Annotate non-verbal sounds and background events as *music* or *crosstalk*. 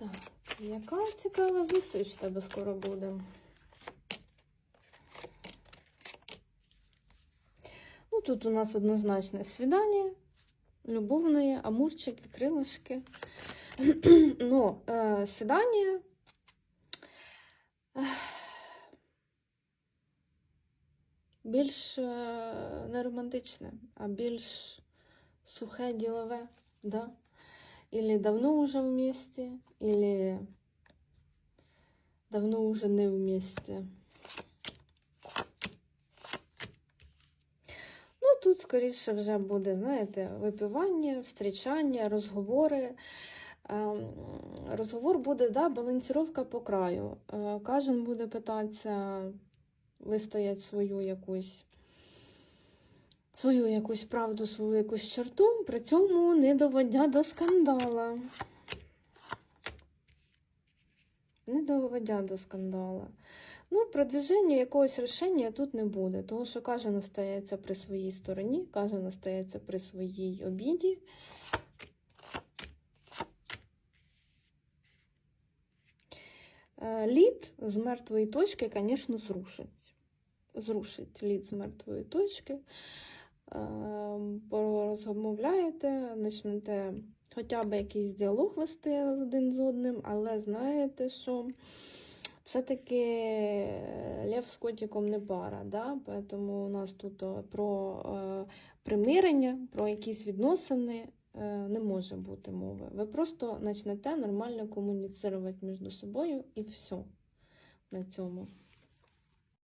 Так, яка цікава зустріч в тебе скоро буде? Ну, тут у нас однозначне свідання, любовне, амурчики, крилишки. *clears throat* Ну, е, свідання. Більш е, не романтичне, а більш сухе ділове, да? Или давно уже вместе, или давно уже не вместе. Ну, тут, скоріше, вже буде, знаєте, випивання, встрічання, розговори. Ем, Розговор буде, да, балансіровка по краю. Е, Кожен буде питатися вистоять свою якусь свою якусь правду, свою якусь черту, при цьому не доводя до скандала. Не доводя до скандала. Ну, продвіження якогось рішення тут не буде, тому що кожен остається при своїй стороні, кожен остається при своїй обіді. Е, Лід з мертвої точки, звісно, зрушить. Зрушить лід з мертвої точки. Е, Порозмовляєте, почнете хоча б якийсь діалог вести один з одним, але знаєте, що все-таки Лев з котиком не пара. Да? Тому у нас тут е, про е, примирення, про якісь відносини е, не може бути мови. Ви просто почнете нормально комуніцирувати між собою і все на цьому.